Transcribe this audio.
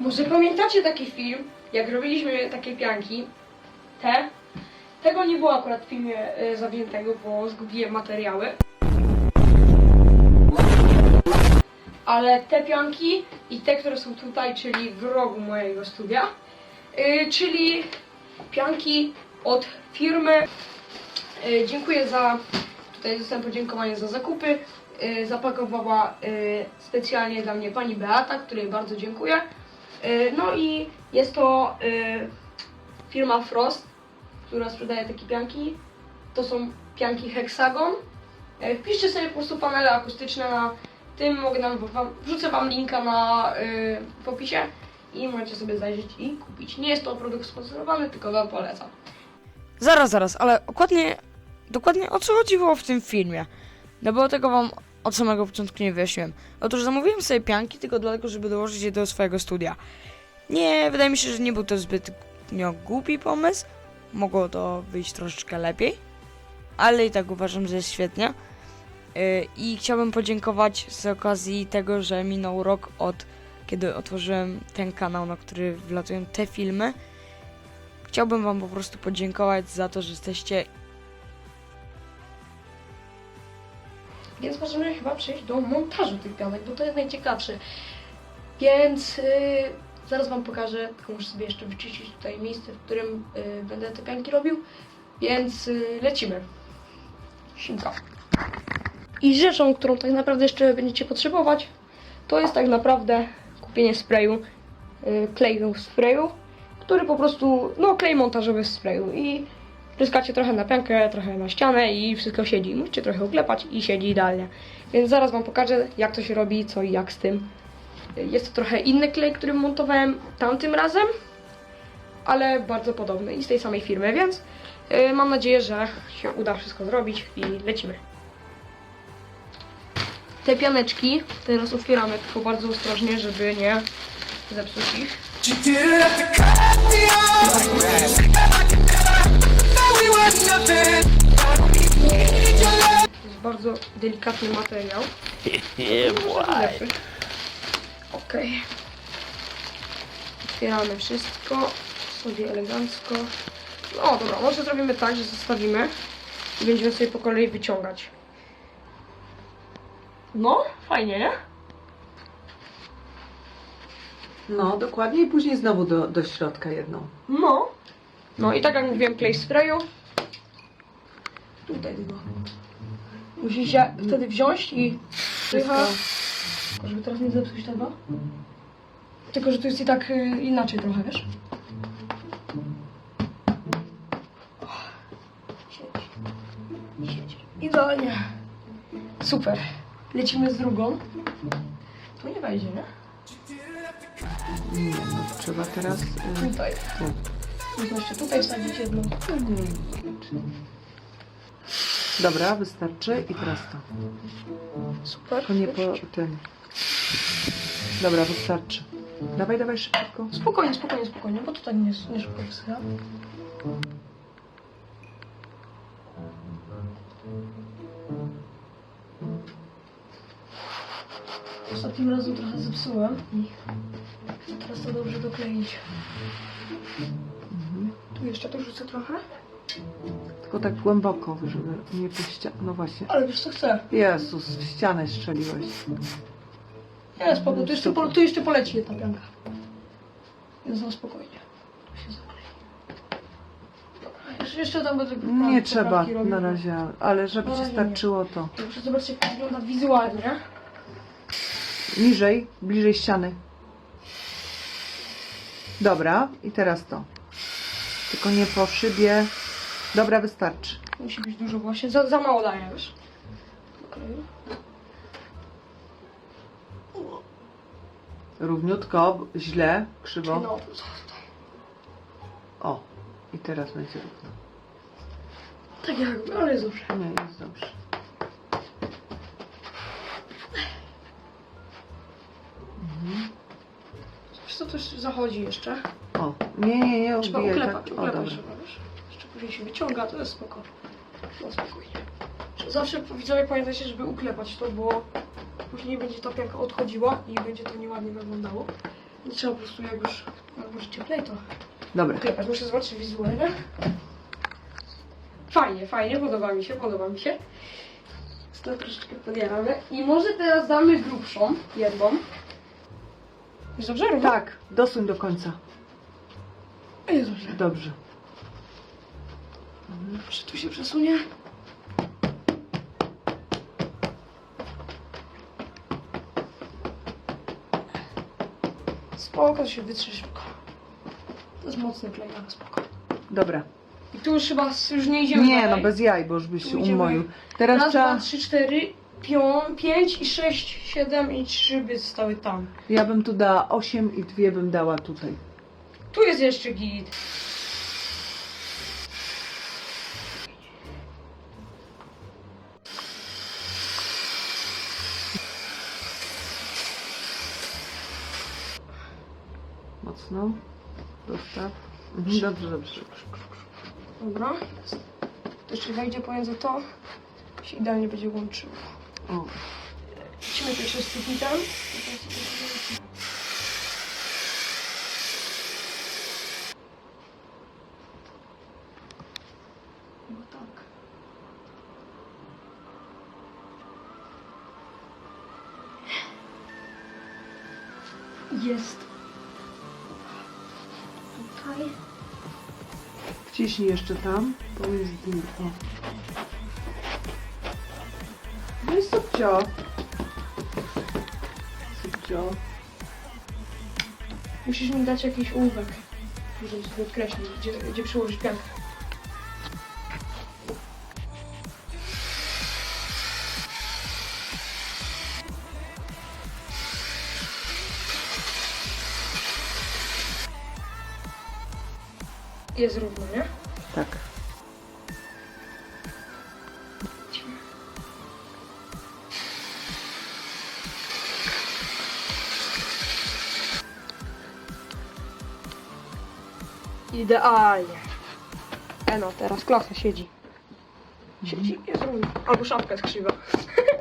Może pamiętacie taki film, jak robiliśmy takie pianki? Te? Tego nie było akurat w filmie y, zawziętego, bo zgubiłem materiały. Ale te pianki i te, które są tutaj, czyli w rogu mojego studia, y, czyli pianki od firmy. Y, dziękuję za, tutaj dostałem podziękowanie za zakupy. Y, zapakowała y, specjalnie dla mnie pani Beata, której bardzo dziękuję. Y, No i jest to y, firma Frost, która sprzedaje takie pianki. To są pianki Hexagon. Y, Wpiszcie sobie po prostu panele akustyczne na tym, mogę nam, wam, wrzucę wam linka na, w opisie i możecie sobie zajrzeć i kupić. Nie jest to produkt sponsorowany, tylko wam polecam. Zaraz, zaraz, ale dokładnie, dokładnie o co chodziło w tym filmie? No bo tego wam od samego początku nie wyjaśniłem. Otóż zamówiłem sobie pianki tylko dlatego, żeby dołożyć je do swojego studia. Nie, wydaje mi się, że nie był to zbytnio głupi pomysł. Mogło to wyjść troszeczkę lepiej, ale i tak uważam, że jest świetnie. Yy, I chciałbym podziękować z okazji tego, że minął rok od kiedy otworzyłem ten kanał, na który wlatują te filmy. Chciałbym Wam po prostu podziękować za to, że jesteście Więc możemy chyba przejść do montażu tych pianek, bo to jest najciekawsze. Więc y, zaraz Wam pokażę, tylko muszę sobie jeszcze wyczyścić tutaj miejsce, w którym y, będę te pianki robił. Więc y, lecimy. Simka. I rzeczą, którą tak naprawdę jeszcze będziecie potrzebować, to jest tak naprawdę kupienie sprayu, y, kleju w sprayu, który po prostu, no klej montażowy w sprayu i Pryskacie trochę na piankę, trochę na ścianę i wszystko siedzi. Musicie trochę uklepać i siedzi idealnie. Więc zaraz Wam pokażę, jak to się robi, co i jak z tym. Jest to trochę inny klej, który montowałem tamtym razem, ale bardzo podobny i z tej samej firmy, więc yy, mam nadzieję, że się uda wszystko zrobić i lecimy. Te pianeczki teraz otwieramy tylko bardzo ostrożnie, żeby nie zepsuć ich. Bardzo delikatny materiał. Okej. Otwieramy wszystko sobie elegancko. No dobra, może zrobimy tak, że zostawimy i będziemy sobie po kolei wyciągać. No, fajnie, nie? No, dokładnie i później znowu do, do środka jedną. No. No i tak jak mówiłem, klej z Tutaj tylko. Musicie wtedy wziąć i Wszystko. Żeby teraz nie zepsuć tego. Tylko, że tu jest i tak y, inaczej trochę, wiesz? O, Siedzi. Siedzi. Idealnie. Super. Lecimy z drugą. Tu nie wejdzie, nie? Nie, no trzeba teraz... Y, Tutaj. tu. Można jeszcze tutaj wsadzić jedną. Dobra, wystarczy i teraz to. Super. Tylko nie po tym. Dobra, wystarczy. Dawaj, dawaj szybko. Spokojnie, spokojnie, spokojnie, bo tutaj nie, nie szybko wysycha. Ostatnim razem trochę zepsułem i chcę teraz to dobrze dokleić. Tu jeszcze dorzucę trochę, Tylko tak głęboko, żeby nie po. No właśnie. ale wiesz co chcę. Jezus, w ścianę strzeliłeś. Nie, spoko, tu jeszcze, po, tu jeszcze poleci jedna pianka. Więc no spokojnie. Tu się zaklei. Dobra, jeszcze, jeszcze tam będę Nie poprawki trzeba robił. na razie, ale żeby Na ci razie nie. starczyło to. Muszę zobaczyć jak to wygląda wizualnie. Niżej, bliżej ściany. Dobra, i teraz to. Tylko nie po szybie. Dobra, wystarczy. Musi być dużo właśnie. Za, za mało daję, wiesz? Równiutko, źle, No, krzywo. tutaj. O, i teraz będzie równo. Tak jakby, ale jest dobrze. Nie, jest dobrze. Wiesz co, już zachodzi jeszcze. O, nie, nie, nie, Trzeba uklepać, tak. O, uklepać dobra. trzeba, wiesz? Później się wyciąga, to jest spoko. No spokojnie. Zawsze widzowie pamiętajcie, żeby uklepać to, bo później będzie ta pianka odchodziła i będzie to nieładnie wyglądało. Nie trzeba po prostu jak już, jak już cieplej to Dobra. klepać. Muszę zobaczyć wizualne. Fajnie, fajnie, podoba mi się, podoba mi się. To troszeczkę podjarane. I może teraz damy grubszą, jedną. Jest dobrze? Tak, dosuń do końca. Jest dobrze. Dobrze. Może tu się przesunie. Spoko, się wytrze szybko. To jest mocny klej, ale spoko. Dobra. I tu już chyba s- już nie idziemy Nie, dalej. no bez jaj, bo już byś Tu się idziemy. umoił. Teraz Raz, trzeba... dwa, trzy, cztery, pią, pięć i sześć, siedem i trzy by zostały tam. Ja bym tu dała 8 i dwie bym dała tutaj. Tu jest jeszcze git. Mocno. Dostaw. Mhm, dobrze, dobrze. Dobra. To jeszcze wejdzie pomiędzy to. Się idealnie będzie łączyło. O, Lecimy z sufitem. No tak. Jest. Wciśnij jeszcze tam, pomiędzy tymi. O. No i subcio. Subcio. Musisz mi dać jakiś ołówek, żeby sobie odkreślić, gdzie, gdzie przyłożyć piankę. Jest równo, nie? Tak. Idealnie. E no, teraz klasa siedzi. Siedzi, jest równo. Albo szapka jest krzywa.